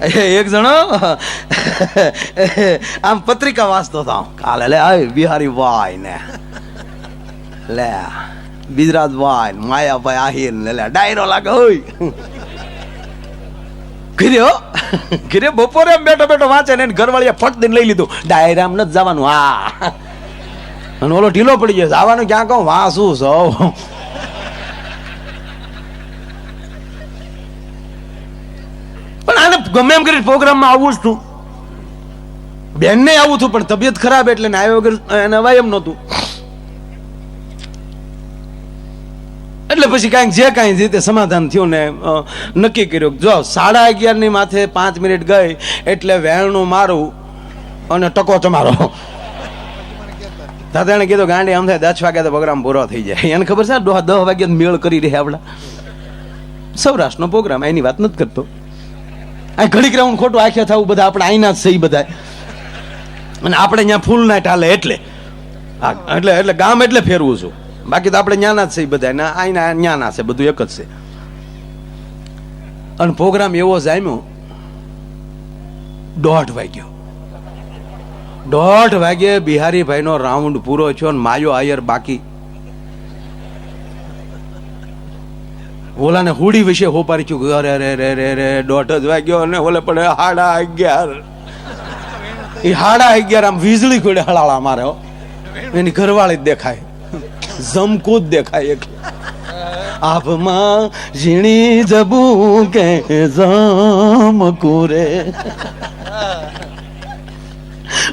એક જણો? આમ પત્રિકા વાંચતો હતો. કાલે લે આવી, બિહારી વાય ને લે ગુજરાત વાય માયાભાઈ આહીર ને લે, ડાયરો લાગે હોય. કર્યો કર્યો બપોરે એમ બેઠો બેઠો વાંચે ને ઘરવાળીએ ફટ દઈને લઈ લીધું. ડાયરામ નથી જવાનું. હા. અને ઓલો ઢીલો પડી ગયો જવાનું ક્યાં કહું? વાંસું સૌ પણ આને ગમે એમ કરી પ્રોગ્રામમાં આવું જ તું. બેનને આવું હતું પણ તબિયત ખરાબ એટલે ને આવ્યો વગર એને અવાય એમ નહોતું. એટલે પછી કાંઈક જે કાંઈ રીતે સમાધાન થયું ને નક્કી કર્યું જો સાડા અગિયારની માથે પાંચ મિનિટ ગઈ, એટલે વેણનું મારું અને ટકો તમારો. દાદા એને કીધું, ગાંડી, આમ થાય દસ વાગ્યા તો પ્રોગ્રામ પૂરો થઈ જાય. એને ખબર છે દસ વાગ્યા મેળ કરી રહ્યા આપણા. સૌરાષ્ટ્રનો પ્રોગ્રામ એની વાત નથી કરતો. આ ઘડીક રાઉન્ડ ખોટું આખ્યા થવું બધા આપણે આઈના જ છે એ બધા અને આપણે અહીંયા ફૂલ નાઇટ હાલે એટલે. હા એટલે એટલે ગામ એટલે ફેરવું છું. બાકી તો આપણે ન્યાના જ છે એ બધા આઈના ન્યાના છે, બધું એક જ છે. અને પ્રોગ્રામ એવો જામ્યો દોઢ વાગ્યો. દોઢ વાગે બિહારીભાઈનો રાઉન્ડ પૂરો થયો ને માયો આયર બાકી. ઓલાને હુડી વિશે હોપારી ચૂક અરે રે રે રે રે દોઢ જ વાગ્યો અને ઓલે પડે હાડા અગિયાર. એ હાડા અગિયાર આમ વીજળી ખોડે હળાળા મારે એની ઘરવાળી જ દેખાય. જમકુ દેખાય એક આપમાં ઝીણી જબું કે જમકુરે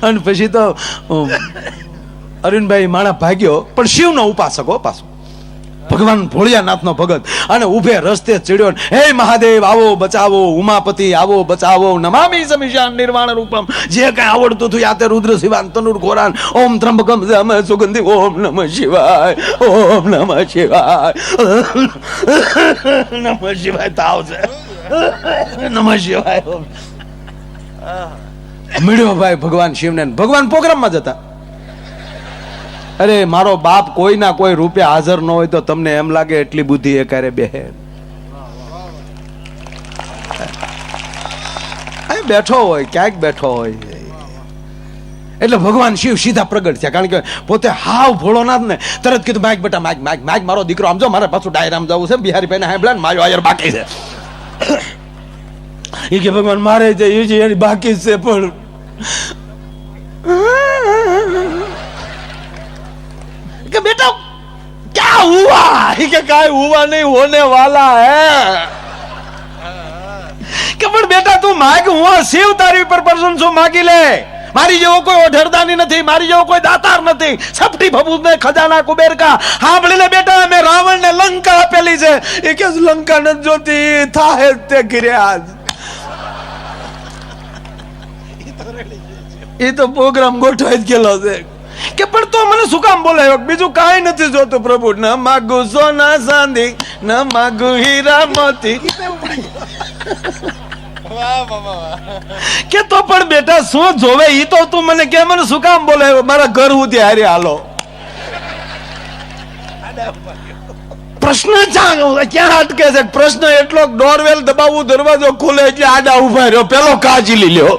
અને પછી તો અરુણભાઈ માણા ભાગ્યો, પણ શિવનો ઉપાસક પાછો. ભગવાન ભોળિયાનાથનો ભગત. અને ઉભે રસ્તે ચડ્યો હે મહાદેવ આવો બચાવો ઉમાપતિ આવો બચાવો નમામી સમિશાન નિર્વાણ રૂપમ. જે કઈ આવડતું હતું યાતે રુદ્ર શિવાન તનુર ઘોરાન ઓમ ત્રંબકમ જમ સુગંધિ ઓમ નમઃ શિવાય ઓમ નમઃ શિવાય. નમઃ શિવાય તાવ છે નમઃ શિવાય. મળ્યો ભાઈ ભગવાન શિવને ભગવાન પ્રોગ્રામમાં જતા અરે, મારો બાપ કોઈના કોઈ રૂપે હાજર ન હોય તો તમને એમ લાગે એટલી બુદ્ધિ એ ક્યારે બેહે બેઠો હોય, ક્યાંક બેઠો હોય. એટલે ભગવાન શિવ સીધા પ્રગટ થયા. કારણ કે પોતે હાવ ભોળો ના ને તરત કીધું માઇક બેટા માઇક માઇક માઇક મારો દીકરો આમ જો, મારે પાછું ડાયરામ જવું છે, બિહારી ભાઈને હાંભળ્યા ને મારો આયર બાકી છે. એ કે, ભગવાન, મારે જે છે, એની બાકી છે પણ. કે બેટા ક્યાં હુઆ કે કાંઈ હુઆ નહીં હોને વાલા હે. કે પણ બેટા તું માગ હું શિવ તારી ઉપર પર્સન છું માગી લે. મારી જેવો કોઈ ઓઢરદાની નથી મારી જેવો કોઈ દાતાર નથી. સપટી ફબૂદ ને ખજાના કુબેર સાંભળી લે બેટા મેં રાવણ ને લંકા આપેલી છે. એ કે લંકા ન જોતી થાહે તે ગિર્યા એ તો પ્રોગ્રામ ગોઠવાઈ જ ગયેલો છે. કે પણ તો મને શું કામ બોલાવ્યો? બીજું કાંઈ નથી જોતું પ્રભુ. ન માગુ સોના સાંધી ન માગુ હીરા મોતી. કે તો પણ બેટા, શું જોવે? ઈ તો તું મને કે, મને શું કામ બોલાવ્યો? મારા ઘર સુધી હારે હાલો. પ્રશ્ન ક્યાં અટકે છે? પ્રશ્ન એટલો ડોરવેલ દબાવવું દરવાજો ખુલે એટલે આડા ઊભા રહ્યો. પેલો કાજી લ્યો.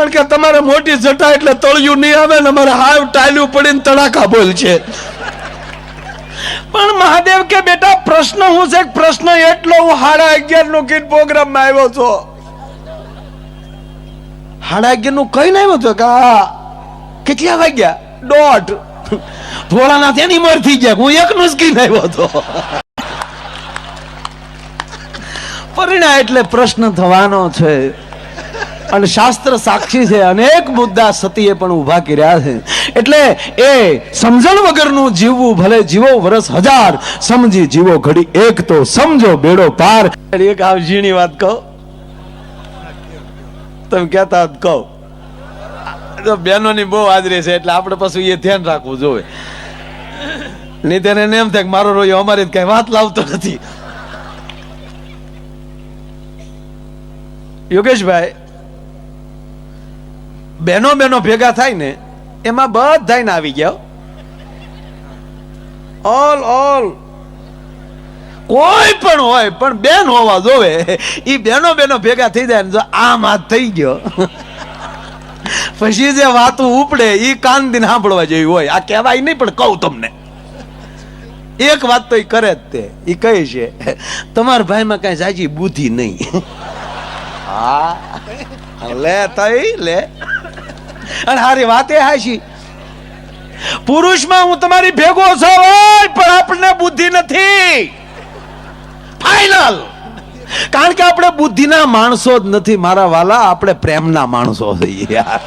કારણ કે તમારે મોટી જટા એટલે તળિયું નહીં આવે ને અમારે હાવ ટાયલું પડીને તડાકા બોલ છે. પણ મહાદેવ કે, બેટા, પ્રશ્ન હું છે? પ્રશ્ન એટલો હું હાડા અગિયારનું કીટ પ્રોગ્રામમાં આવ્યો છો. હાડા અગિયારનું કઈ આવ્યો છો કે કેટલા વાગ્યા? દોઢ. ભોળાનાથ એની મર થઈ ગયા. હું એક નું જ કીને આવ્યો હતો. પરિણા એટલે પ્રશ્ન થવાનો છે. અને શાસ્ત્ર સાક્ષી છે. અનેક મુદ્દા સતીએ પણ ઊભા કર્યા છે. એટલે એ સમજણ વગરનું જીવવું ભલે જીવો વરસ હજાર, સમજી જીવો ઘડી એક તો સમજો બેડો પાર. એક આ ઝીણી વાત કહો? તમે કહેતા હોત કહો. તો બહેનોની બહુ હાજરી છે, એટલે આપણે પાછું એ ધ્યાન રાખવું જોવે નહીં તેને એમ થાય કે મારો રોયો, અમારી કઈ વાત લાવતો નથી. યોગેશભાઈ બહેનો બહેનો ભેગા થાય ને એમાં બધા આવી ગયા ઓલ ઓલ કોઈ પણ હોય, પણ બેન હોવા જોવે. એ બેનો બેનો ભેગા થઈ જાય જો આમ હાથ થઈ ગયો. પછી જે વાતો ઉપડે એ કાન દિન સાંભળવા જેવી હોય. આ કહેવાય નહીં, પણ કહું તમને. એક વાત તો એ કરે જ તે. ઈ કહે છે, તમારા ભાઈમાં કઈ સાચી બુદ્ધિ નહીં. હા. લે તઈ, લે. અને હારી વાતે હાશી પુરુષમાં હું તમારી ભેગો છું પણ આપણને બુદ્ધિ નથી. ફાઈનલ કારણ કે આપણે બુદ્ધિના માણસો જ નથી, મારા વાલા, આપણે પ્રેમના માણસો છીએ યાર.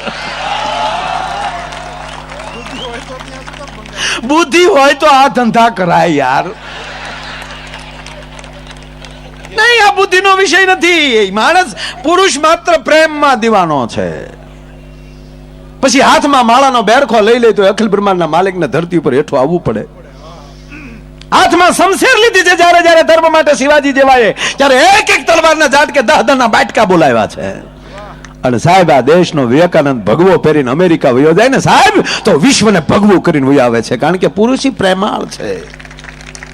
બુદ્ધિ હોય તો આ ધંધા કરાય યાર. નહીં, આ બુદ્ધિનો વિષય નથી. માણસ પુરુષ માત્ર પ્રેમમાં દીવાનો છે. પછી હાથમાં માળાનો બેરખો લઈ લે તો અખિલ બ્રહ્માંડના માલિકને ધરતી ઉપર હેઠો આવવું પડે. હાથમાં શમશેર લીધી છે જ્યારે જ્યારે ધર્મ માટે શિવાજી જેવાએ ત્યારે એક એક તલવારના ઝાટકે દહ દહના બાટકા બોલાવ્યા છે. અને સાહેબ, આ દેશનો વિવેકાનંદ ભગવો પહેરીને અમેરિકા વયો જાય ને સાહેબ, તો વિશ્વને ભગવું કરીને વયો આવે છે, કારણ કે પુરુષી પ્રેમાળ છે.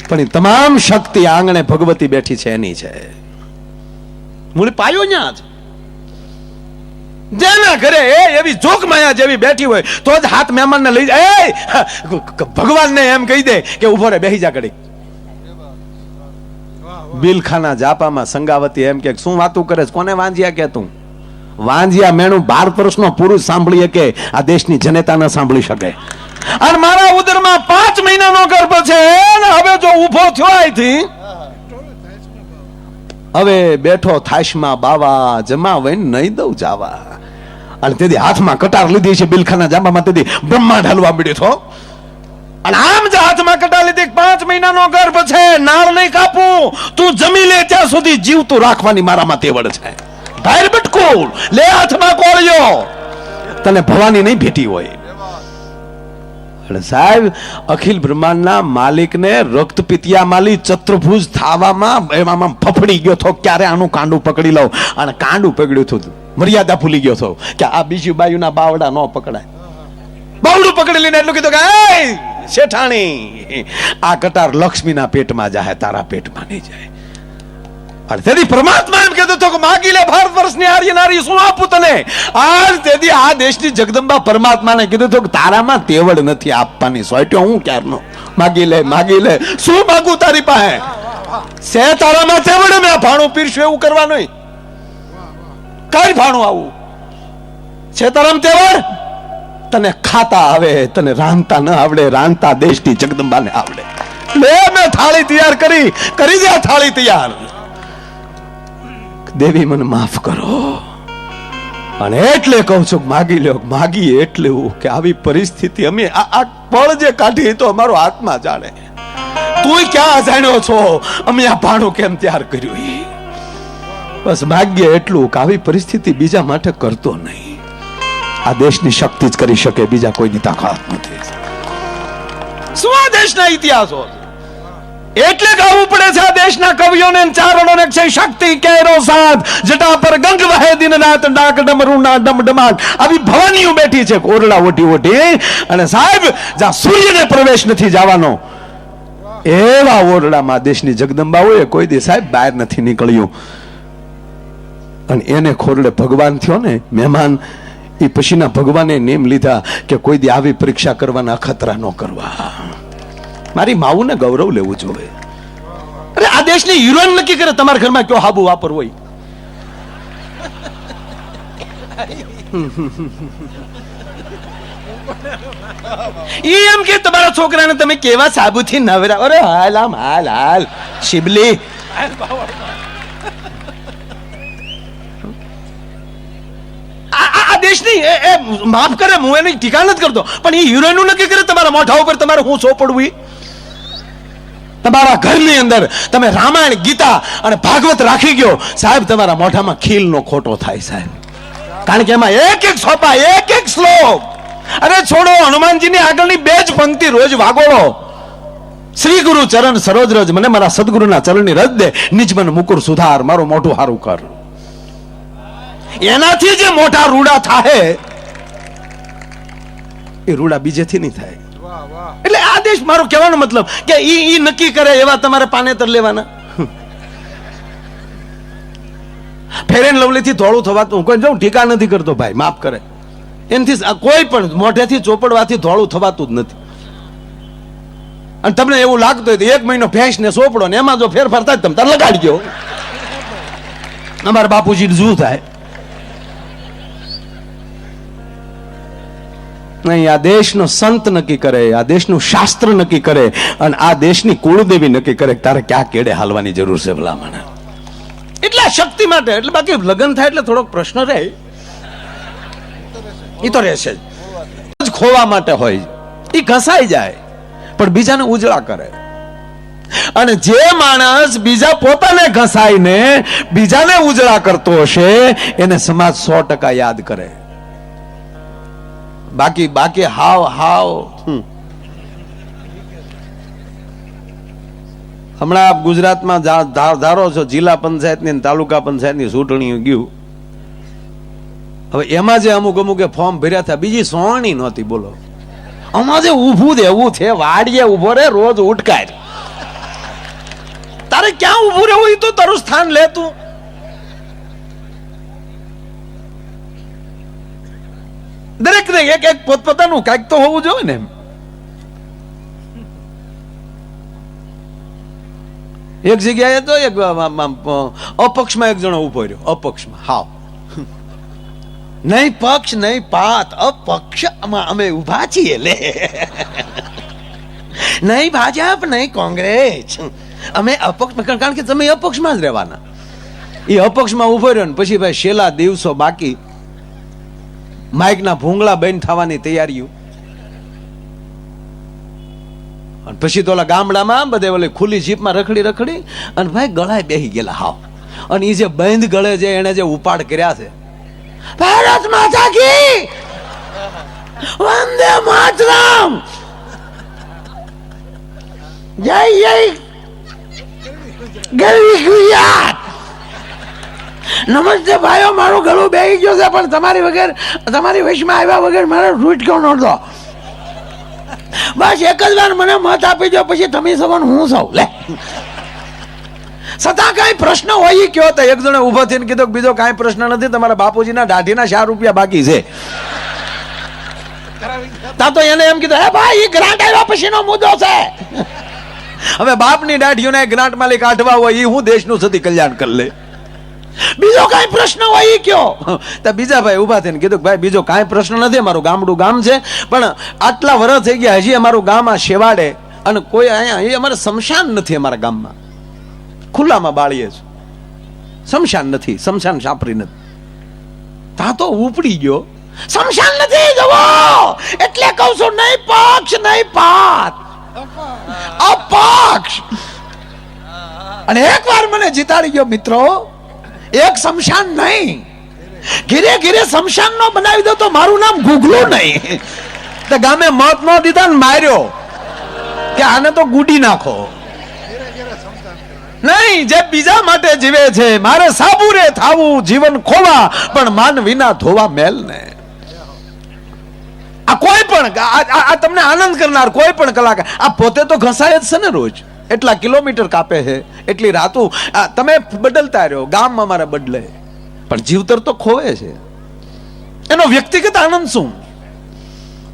પણ એ તમામ શક્તિ આંગણે ભગવતી બેઠી છે, એની છે. મૂળ પાયો ન્યા જ. જેના ઘરે એ એવી જોક માયા જેવી બેઠી હોય, તો જ હાથ મહેમાનને લઈ જાય. એ ભગવાનને એમ કહી દે કે ઊભો રે બેહી જા ઘડી બિલખાના જાપામાં સંગાવતી એમ કે, શું વાતું કરે કોને વાંજ્યા કે તું? વાંજ્યા મેણું બાર વર્ષનો પુરુષ સાંભળી કે આ દેશની જનતા ન સાંભળી શકે. અને મારા ઉદરમાં પાંચ મહિનાનો ગર્ભ છે હવે જો ઊભો થયો અહીંથી હવે બેઠો થાશમાં બાવા જમા વહીને નહીં દઉં જાવા. અને તેથી હાથમાં કટાર લીધી છે બિલખાના જાંબામાં. તેથી બ્રહ્માંડ હલવા મળ્યો છો અને આમ જ હાથમાં કટાર લીધી. પાંચ મહિનાનો ગર્ભ છે, નાળ નહીં કાપું. તું જમી લે ત્યાં સુધી જીવતું રાખવાની મારામાં તેવડ છે. ભાઈ બટકુલ લે હાથમાં કોળિયો. તને ભવાની નહીં ભેટી હોય. સાહેબ, અખિલ બ્રહ્માંડના માલિકને રક્તપિતિયા માલી ચતુર્ભુજ થાવામાં એમાં ફફડી ગયો તો ક્યારે આનું કાંડું પકડી લઉં? અને કાંડું પકડ્યું હતું મર્યાદા ભૂલી ગયો તો કે આ બીજી બાયુના બાવડા ન પકડાય. બાવડું પકડી લઈને એટલું કીધું કે શેઠાણી, આ કટાર લક્ષ્મીના પેટમાં જાય તારા પેટમાં નહીં જાય. અને તેથી પરમાત્મા એમ કહેતો હતો કે, માગી લે ભારત વર્ષની આર્ય નારી, શું આપું તને? આ તેથી આ દેશની જગદંબા પરમાત્માને કીધું હતું કે, તારામાં તેવડ નથી આપવાની સોટ્યો હું ક્યારનો માગી લે માગી લે. શું માગું તારી પાસે? સે તારામાં તેવડ મેં ભાણું પીરશું એવું કરવાનું કઈ ભાણું આવું? છે તારામાં તેવડ તને ખાતા આવે, તને રાંધતા ન આવડે, રાંધતા દેશની જગદંબાને આવડે. લે, મેં થાળી તૈયાર કરી કરી દે થાળી તૈયાર. દેવી, મને માફ કરો. અને એટલે કહું છું માગી લ્યો માગી એટલે એવું કે આવી પરિસ્થિતિ અમે આ પળ જે કાઢી તો અમારો આત્મા જાણે. તું ક્યાં જાણ્યો છો? અમે આ ભાણું કેમ તૈયાર કર્યું? બસ ભાગ્ય એટલું કે આવી પરિસ્થિતિ બીજા માટે કરતો નહીં. આ દેશની શક્તિ જ કરી શકે, બીજા કોઈની તાકાત નથી. શું ઇતિહાસો એટલે ગાવું પડે છે આ દેશના કવિઓને ચારણોને છે, શક્તિ કેરો સાથ, જટા પર ગંગ વહે દિન ડાક ડમરુના ડમડમાટ આવી ભવાનીઓ બેઠી છે ઓરડા ઓટી ઓટી અને સાહેબ, જ્યાં સૂર્યને પ્રવેશ નથી જવાનો, એવા ઓરડામાં દેશની જગદંબાઓએ કોઈ દી સાહેબ બહાર નથી નીકળ્યું. અને એને ખોરડે ભગવાન થયો ને, મહેમાન એ પછીના ભગવાને નેમ લીધા કે કોઈ દી આવી પરીક્ષા કરવાના અખતરા ન કરવા. મારી માવુને ગૌરવ લેવું જોઈએ અરે આ દેશની હિરોઈન નક્કી કરે તમારા ઘરમાં કયો હાબુ વાપર હોય. ઈ એમ કે તમારા છોકરાને તમે કેવા સાબુથી નવરા અરે હાલ આમ, હાલ હાલ. શિબલી. આ આ એ- માફ કરે, હું એની ટીકા નથી કરતો. પણ એ હિરોઈન નક્કી કરે, તમારા મોઢા ઉપર તમારે હું સોંપડવું? તમારા ઘરની અંદર તમે રામાયણ, ગીતા અને ભાગવત રાખી ગયો, સાહેબ, તમારા મોઢામાં ખીલનો ખોટો થાય, સાહેબ. કારણ કે એમાં એક એક સોપા, એક એક શ્લોક. અરે છોડો, હનુમાનજીની આગળની બે જ પંક્તિ, રોજ વાગોળો. શ્રી ગુરુ ચરણ સરોજ રજ, મને મારા સદગુરુના ચરણની રજ દે, નિજ મન મુકુર સુધાર, મારું મોઢું હારું કર. એનાથી જે મોટા રૂડા થાય એ રૂડા બીજેથી નહીં થાય. એટલે આ દેશ મારો કહેવાનો મતલબ કે ઈ ઈ નક્કી કરે એવા તમારે પાનેતર લેવાના. ફેરેન લવલીથી ધોળું થવાતું કોઈ હું ટીકા નથી કરતો ભાઈ માફ કરે. એનથી કોઈ પણ મોઢેથી ચોપડવાથી ધોળું થવાતું જ નથી. અને તમને એવું લાગતું હોય તો એક મહિનો ભેંસ ને સોપડો ને એમાં જો ફેરફાર થાય તમે તાર ગયો અમારા બાપુજી જૂ થાય? નહીં, આ દેશનો સંત નક્કી કરે, આ દેશનું શાસ્ત્ર નક્કી કરે અને આ દેશની કુળદેવી નક્કી કરે તારે ક્યાં કેડે હાલવાની જરૂર છે ભલામણ. એટલે શક્તિ માટે, એટલે બાકી લગ્ન થાય એટલે થોડોક પ્રશ્ન રહે. એ તો રહેશે જ. ખોવા માટે હોય એ ઘસાઈ જાય, પણ બીજાને ઉજળા કરે. અને જે માણસ બીજા પોતાને ઘસાઈને બીજાને ઉજળા કરતો હશે, એને સમાજ સો ટકા યાદ કરે. બાકી બાકી હાવ હાવ. હમ. હમણાં આપ ગુજરાતમાં ધારો છો જિલ્લા પંચાયતની અને તાલુકા પંચાયતની ચૂંટણી ગયું. હવે એમાં જે અમુક અમુકે ફોર્મ ભર્યા હતા બીજી સોણી નહોતી બોલો. આમાં જે ઊભું દેવું છે વાડીએ ઊભો રે રોજ ઉટકાય. તારે ક્યાં ઊભું રહેવું? એ તો તારું સ્થાન લે દરેક ને એક એક પોતપોતાનું કાંઈક તો હોવું જોઈએ ને એક જગ્યાએ તો એક અપક્ષમાં એક જણો ઊભો રહ્યો, અપક્ષમાં હા નહીં પક્ષ, નહીં પાત, અપક્ષમાં અમે ઊભા છીએ લે. નહીં ભાજપ, નહીં કોંગ્રેસ. અમે અપક્ષ, કારણ કે તમે અપક્ષમાં જ રહેવાના. એ અપક્ષમાં ઊભો રહ્યો ને, પછી ભાઈ છેલ્લા દિવસો બાકી માઇકના ભૂંગળા બંધ થવાની તૈયારીઓ. અને પછી તો ઓલા ગામડામાં બધે ઓલી ખુલ્લી જીપમાં રખડી રખડી અને ભાઈ ગળાએ બેહી ગયેલા હાવ. અને એ જે બંધ ગળે જે એને જે ઉપાડ કર્યા છે. ભારત માતા કી! વંદે માતરમ! જય જય ગરવી ગુજરાત! નમસ્તે ભાઈઓ, મારું ગળું બેહી ગયું છે, પણ તમારી વગર તમારી વશમાં આવ્યા વગર મારે રૂટ કેવો નડતો બસ એક જ વાર મને મત આપી દો પછી તમે સૌ હું સૌ. લે. છતાં કાંઈ પ્રશ્ન હોય કયો તો એક જણે ઊભો થઈને કીધો બીજો કાંઈ પ્રશ્ન નથી, તમારા બાપુજીના દાઢીના ચાર રૂપિયા બાકી છે. તા તો એને એમ કીધું, હે ભાઈ એ ગ્રાન્ટ આવ્યા પછીનો મુદ્દો છે. હવે બાપની દાઢીઓને ગ્રાન્ટ માલિક કાઢવા હોય એ હું દેશનું સતી કલ્યાણ કરી લે. બીજો કાંઈ પ્રશ્ન હોય એ કયો? તો બીજા ભાઈ ઊભા થઈને કીધું કે ભાઈ, બીજો કાંઈ પ્રશ્ન નથી અમારું ગામડું ગામ છે, પણ આટલા વર્ષ થઈ ગયા, હજી અમારું ગામ આ શેવાડે અને કોઈ અહીંયા, એ અમારે શમશાન નથી અમારા ગામમાં. ખુલ્લામાં બાળીએ છે. શમશાન નથી, શમશાન સાપરી નથી. તા તો ઉપડી ગયો. શમશાન નથી જવો એટલે કહું છું, નહીં પક્ષ, નહીં પાત. અપક્ષ. અને એકવાર મને જીતાડી ગયો, મિત્રો. એક શમશાન નહીં. ઘીરે ઘીરે શમશાન નો બનાવી દો તો મારું નામ ગુગલું નહીં. તો ગામે મત ન દીધા ને માર્યો. કે આને તો ગુડી નાખો. નહીં, જે બીજા માટે જીવે છે, મારે સાબુરે થાવું, જીવન ખોવા, પણ માન વિના ધોવા મેલ ને. આ કોઈ પણ આ- તમને આનંદ કરનાર કોઈ પણ કલાકાર. આ પોતે તો ઘસાય જ છે ને રોજ. એટલા કિલોમીટર કાપે છે, એટલી રાતું. તમે બદલતા રહ્યો ગામમાં અમારે બદલે. પણ જીવતર તો ખોવે છે. એનો વ્યક્તિગત આનંદ શું?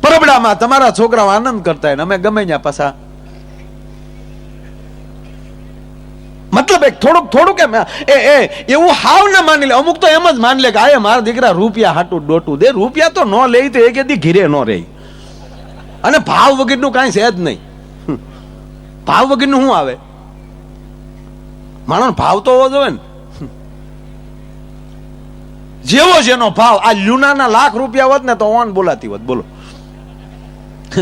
પરબડામાં તમારા છોકરાઓ આનંદ કરતા હોય અમે ગમે ત્યાં પાછા. મતલબ એક થોડુંક થોડુંક એમ, એ એ, એવું હાવ ના માની લે. અમુક તો એમ જ માની લે કે આ મારા દીકરા રૂપિયા હાટું ડોટું દે. રૂપિયા તો ન લે તો એક દી ઘીરે ન રહે અને ભાવ વગરનું કાંઈ છે જ નહીં. ભાવ વગરનું શું આવે? માણસ ભાવ તો હોવો જોઈએ ને. જેવો જેનો ભાવ, આ લુનાના લાખ રૂપિયા હોત ને તો ઓન બોલાતી હોત, બોલો.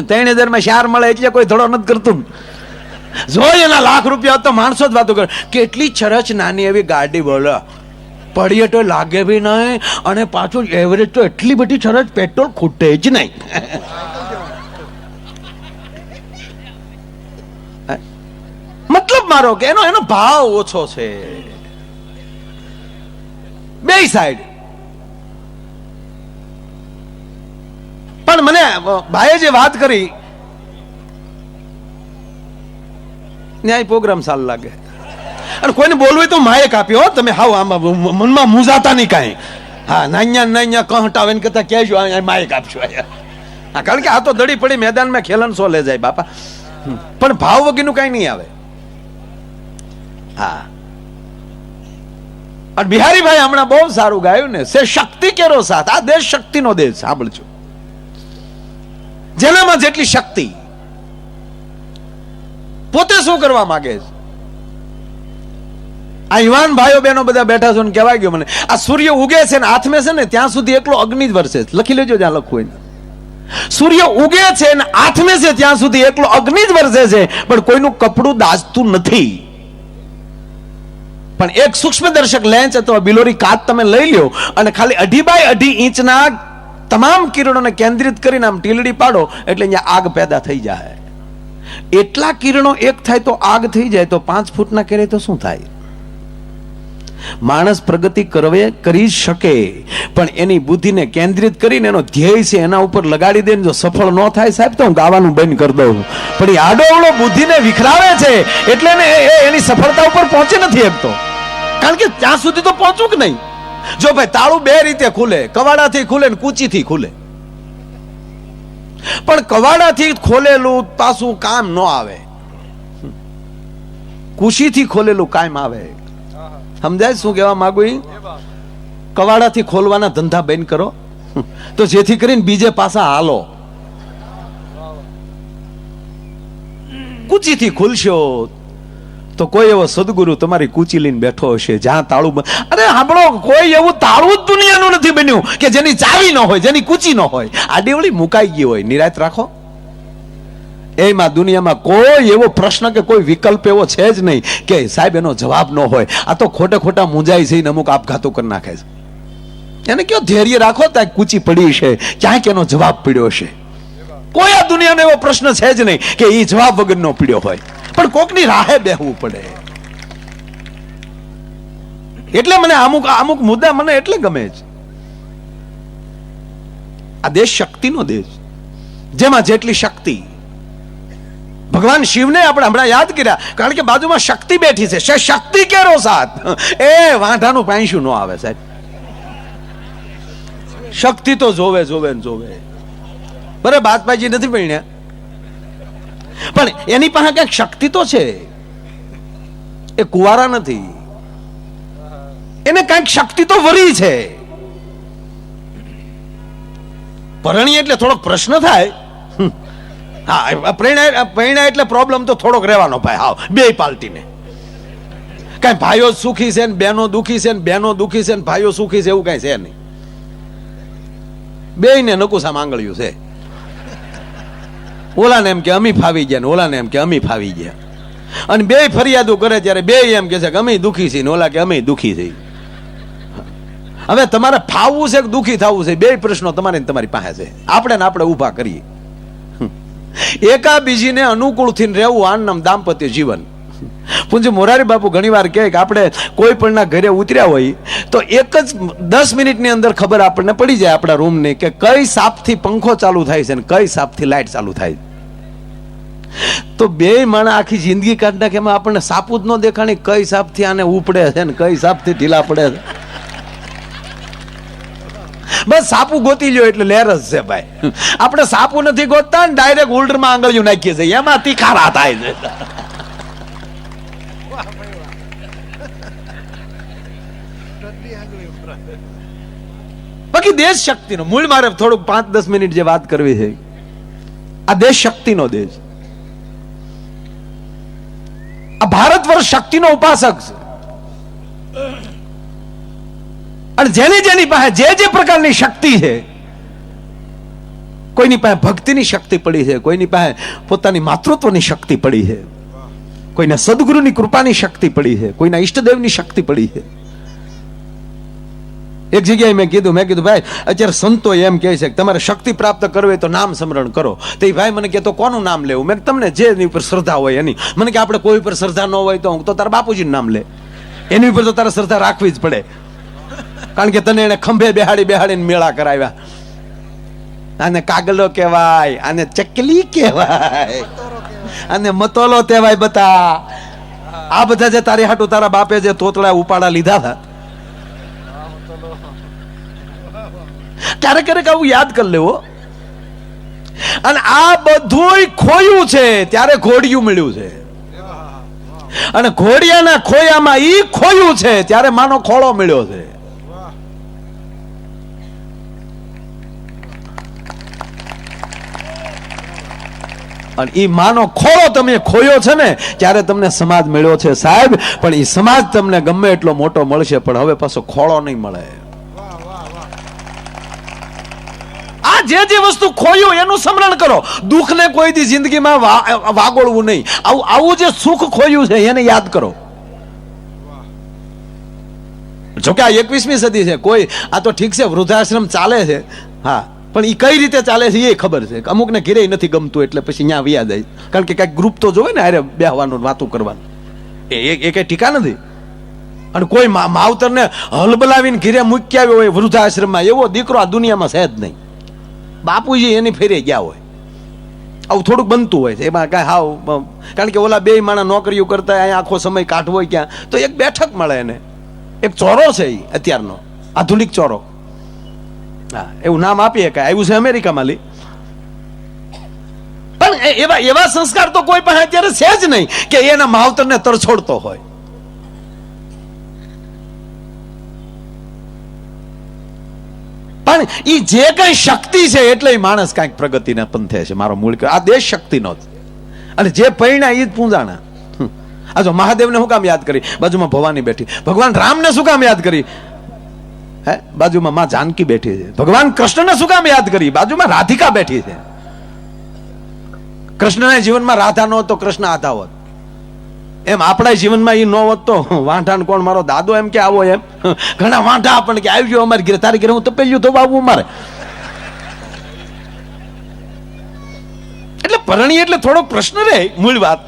ત્રણ હજારમાં શાર મળે એટલે કોઈ ધડો નથી કરતું જો એના લાખ રૂપિયા હોત તો માણસો જ વાતો કરે. કેટલી સરસ નાની એવી ગાડી બોલો. પડીએ તો લાગે બી નહીં અને પાછું એવરેજ તો એટલી બધી સરસ પેટ્રોલ ખૂટે જ નહીં મતલબ મારો કે એનો એનો ભાવ ઓછો છે. બે સાઈડ પણ મને ભાઈએ જે વાત કરી, ન્યાય પ્રોગ્રામ સાલ લાગે. અને કોઈને બોલવું તો માએ કાપ્યો તમે હાવ આમાં મનમાં મૂંઝાતા નહીં કાંઈ. હા, નાન્યા નાન્યા કહં હટાવે ને કરતા કહેજો માએ કાપશો હા, કારણ કે આ તો દડી પડી મેદાનમાં ખેલન સો લે જાય બાપા. પણ ભાવ વગીનું કાંઈ નહીં આવે. હા. અને બિહારીભાઈ હમણાં બહુ સારું ગાયું ને, સે શક્તિ કેરો સાથ. આ દેશ શક્તિનો દેશ, સાંભળજો. જેનામાં જેટલી શક્તિ, પોતે શું કરવા માંગે છે? આ યુવાન ભાઈઓ બહેનો બધા બેઠા છો ને કહેવાય ગયો મને, આ સૂર્ય ઉગે છે ને, હાથમે છે ને, ત્યાં સુધી એકલો અગ્નિ જ વરસે લખી લેજો જ્યાં લખવું હોય. સૂર્ય ઉગે છે ને, હાથમે છે ત્યાં સુધી એકલો અગ્નિ જ વરસે છે, પણ કોઈનું કપડું દાજતું નથી. પણ એક સૂક્ષ્મદર્શક લેન્સ અથવા બિલોરી કાચ તમે લઈ લ્યો અને ખાલી અઢી બાય અઢી ઇંચના તમામ કિરણોને કેન્દ્રિત કરીને આમ ટીલડી પાડો એટલે અહીંયા આગ પેદા થઈ જાય. એટલા કિરણો એક થાય તો આગ થઈ જાય, તો પાંચ ફૂટના કેરે તો શું થાય? માણસ પ્રગતિ કરવે, કરી શકે, પણ એની બુદ્ધિને કેન્દ્રિત કરીને એનો ધ્યેય છે એના ઉપર લગાડી દે જો સફળ ન થાય સાહેબ, તો હું ગાવાનું બંધ કરી દઉં. પણ એ આડો અવળો બુદ્ધિને વિખરાવે છે, એટલે એની સફળતા ઉપર પહોંચી નથી શકતો કારણ કે ત્યાં સુધી તો પહોંચવું કે નહીં? જો ભાઈ તાળું બે રીતે ખુલે, કવાડાથી ખુલે ને કૂચીથી ખુલે. પણ કવાડાથી ખોલેલું પાછું કામ ન આવે. કુશીથી ખોલેલું કામ આવે. સમજાય શું કહેવા માંગુ કવાડાથી ખોલવાના ધંધા બંધ કરો. તો જેથી કરીને બીજે પાસા હાલો. કુચીથી ખુલશો તો કોઈ એવો સદગુરુ તમારી કૂચી લઈને બેઠો હશે, જ્યાં તાળું અરે સાંભળો, કોઈ એવું તાળું દુનિયાનું નથી બન્યું કે જેની ચાવી ન હોય, જેની કૂચી ન હોય. આ દેવળી મુકાઈ ગઈ હોય નિરાત રાખો. એમાં દુનિયામાં કોઈ એવો પ્રશ્ન કે કોઈ વિકલ્પ એવો છે જ નહીં કે સાહેબ, એનો જવાબ ન હોય. આ તો ખોટા ખોટા મૂંઝાઈ છે અમુક આપઘાતો કરી નાખે છે. એને કયો ધૈર્ય રાખો, ત્યાં કૂચી પડી છે, ક્યાંક એનો જવાબ પીડ્યો છે. કોઈ આ દુનિયાનો એવો પ્રશ્ન છે જ નહીં કે એ જવાબ વગરનો પીડ્યો હોય. પણ કોકની રાહે બેહવું પડે. એટલે મને અમુક અમુક મુદ્દા મને એટલે ગમે છે. આ દેશ શક્તિનો દેશ જેમાં જેટલી શક્તિ. ભગવાન શિવને આપણે હમણાં યાદ કર્યા, કારણ કે બાજુમાં શક્તિ બેઠી છે. શે શક્તિ કેરો સાથ? એ વાંઢાનું પાંચું ન આવે સાહેબ. શક્તિ તો જોવે જોવે ને જોવે. બરાબર બાજપાજી નથી ભણ્યા. પણ એની પાસે ક્યાંક શક્તિ તો છે. એ કુવારા નથી. એને કાંઈક શક્તિ તો વરી છે. પરણી એટલે થોડોક પ્રશ્ન થાય. હા પ્રેરણા પ્રેરણા એટલે પ્રોબ્લેમ તો થોડોક રહેવાનો ભાઈ. હાવ બે પાલટીને. કાંઈ ભાઈઓ સુખી છે ને બહેનો દુખી છે ને બહેનો દુખી છે ને ભાઈઓ સુખી છે એવું કાંઈ છે નહીં. બે ને નકુસા માંગળ્યું છે. ઓલાને એમ કે અમી ફાવી ગયા ને ઓલાને એમ કે અમી ફાવી ગયા. અને બે ફરિયાદો કરે ત્યારે બે એમ કે છે કે અમે દુઃખી છીએ ઓલા કે અમે દુખી થઈ હવે તમારે ફાવવું છે કે દુઃખી થવું છે? બે પ્રશ્નો તમારે તમારી પાસે છે. આપણે ને આપણે ઊભા કરીએ. એકા બીજીને અનુકૂળ થઈને રહેવું આનંદ દાંપત્ય જીવન. પૂંજ મોરારી બાપુ ઘણીવાર કહે કે આપણે કોઈ પણના ઘરે ઉતર્યા હોય તો એક જ દસ મિનિટની અંદર ખબર આપણને પડી જાય આપણા રૂમની કે કઈ સાપથી પંખો ચાલુ થાય છે ને કઈ સાપથી લાઈટ ચાલુ થાય. તો બે માણા આખી જિંદગી કાઢ નાખે એમાં આપણને સાપુ જ ન દેખાણી કઈ સાપથી આને ઉપડે છે ને કઈ સાપથી ઢીલા પડે છે. બસ સાપુ ગોતી લ્યો એટલે લહેર જ છે ભાઈ. આપણે સાપુ નથી ગોતતા ને ડાયરેક્ટ ઉલ્ડરમાં આંગળીઓ નાખીએ છીએ. એમાં તીખારા થાય છે. બાકી દેશ શક્તિનો. મૂળ મારે થોડુંક પાંચ દસ મિનિટ જે વાત કરવી છે, આ દેશ શક્તિનો દેશ. આ ભારત વર્ષ શક્તિનો ઉપાસક છે. અને જેની જેની પાસે જે જે પ્રકારની શક્તિ છે, કોઈની પાસે ભક્તિની શક્તિ પડી છે, કોઈની પાસે પોતાની માતૃત્વની શક્તિ પડી છે, કોઈના સદગુરુની કૃપાની શક્તિ પડી છે, કોઈના ઈષ્ટદેવની શક્તિ પડી છે. એક જગ્યાએ મેં કીધું મેં કીધું, ભાઈ, અત્યારે સંતો એમ કહે છે કે તમારે શક્તિ પ્રાપ્ત કરવી તો નામ સ્મરણ કરો. તો એ ભાઈ મને કહે, તો કોનું નામ લેવું? મેં તમને જે એની ઉપર શ્રદ્ધા હોય એની. મને કે આપણે કોઈ ઉપર શ્રદ્ધા ન હોય તો હું તો તારા બાપુજીનું નામ લે. એની ઉપર તો તારે શ્રદ્ધા રાખવી જ પડે. કારણ કે તને એને ખંભે બેહાડી બેહાડીને મેળા કરાવ્યા. આને કાગલો કહેવાય, આને ચકલી કહેવાય, આને મતોલો કહેવાય, બતા. આ બધા જે તારી હાટું તારા બાપે જે તોતળા ઉપાડા લીધા હતા ક્યારેક ક્યારેક આવું યાદ કરી લેવો. અને આ બધુંય ખોયું છે, ત્યારે ઘોડિયું મળ્યું છે. અને ઘોડિયાના ખોયામાં ઈ ખોયું છે, ત્યારે માનો ખોળો મળ્યો છે. અને ઈ માનો ખોળો તમે ખોયો છે ને, ત્યારે તમને સમાજ મળ્યો છે સાહેબ. પણ ઈ સમાજ તમને ગમે એટલો મોટો મળશે, પણ હવે પાછો ખોળો નહીં મળે. જે જે વસ્તુ ખોયું એનું સ્મરણ કરો. દુઃખને કોઈ દી જિંદગીમાં વાગોળવું નહીં. આવું આવું જે સુખ ખોયું છે એને યાદ કરો. જોકે આ એકવીસમી સદી છે. કોઈ, આ તો ઠીક છે, વૃદ્ધાશ્રમ ચાલે છે. હા, પણ એ કઈ રીતે ચાલે છે એ ખબર છે. અમુકને ઘીરે નથી ગમતું એટલે પછી ત્યાં વ્યા જાય. કારણ કે કાંઈક ગ્રુપ તો જોવે ને અરે બેહવાનું વાતું કરવાનું. એ, એ- એ કઈ ટીકા નથી. અને કોઈ માવતરને હલબલાવીને ઘીરે મૂકી આવ્યો હોય વૃદ્ધાશ્રમમાં, એવો દીકરો આ દુનિયામાં છે જ નહીં. બાપુજી એની ફેરે ગયા હોય. આવું થોડુંક બનતું હોય છે. એમાં કાંઈ હાવ કારણ કે ઓલા બે માણા નોકરીઓ કરતા અહીંયા આખો સમય કાઢવો હોય ક્યાં, તો એક બેઠક મળે એને. એક ચોરો છે એ અત્યારનો, આધુનિક ચોરો. હા, એવું નામ આપીએ કે આવ્યું છે અમેરિકામાં લી. પણ એવા એવા સંસ્કાર તો કોઈ પાસે અત્યારે છે જ નહીં કે એના માવતરને તરછોડતો હોય. પણ એ જે કઈ શક્તિ છે એટલે માણસ કાંઈક પ્રગતિના પંથે છે. મારો મૂળ આ દેશ શક્તિનો જ. અને જે પૈણા એ જ પૂંજાણા આજો મહાદેવને શું કામ યાદ કરી? બાજુમાં ભવાની બેઠી. ભગવાન રામને શું કામ યાદ કરી? હે? બાજુમાં માં જાનકી બેઠી છે. ભગવાન કૃષ્ણને શું કામ યાદ કરી? બાજુમાં રાધિકા બેઠી છે. કૃષ્ણના જીવનમાં રાધા ન હોત તો કૃષ્ણ આધા હોત. એમ આપણા જીવનમાં એ ન હોત તો વાંઢાને કોણ? મારો દાદો એમ કે આવો એમ. ઘણા વાંઠા આપણને કે આવજો અમારી ઘરે. તારી ઘરે હું તપેલ્યું તો બાબુ મારે એટલે પરણી એટલે થોડો પ્રશ્ન રહે મૂળ વાત.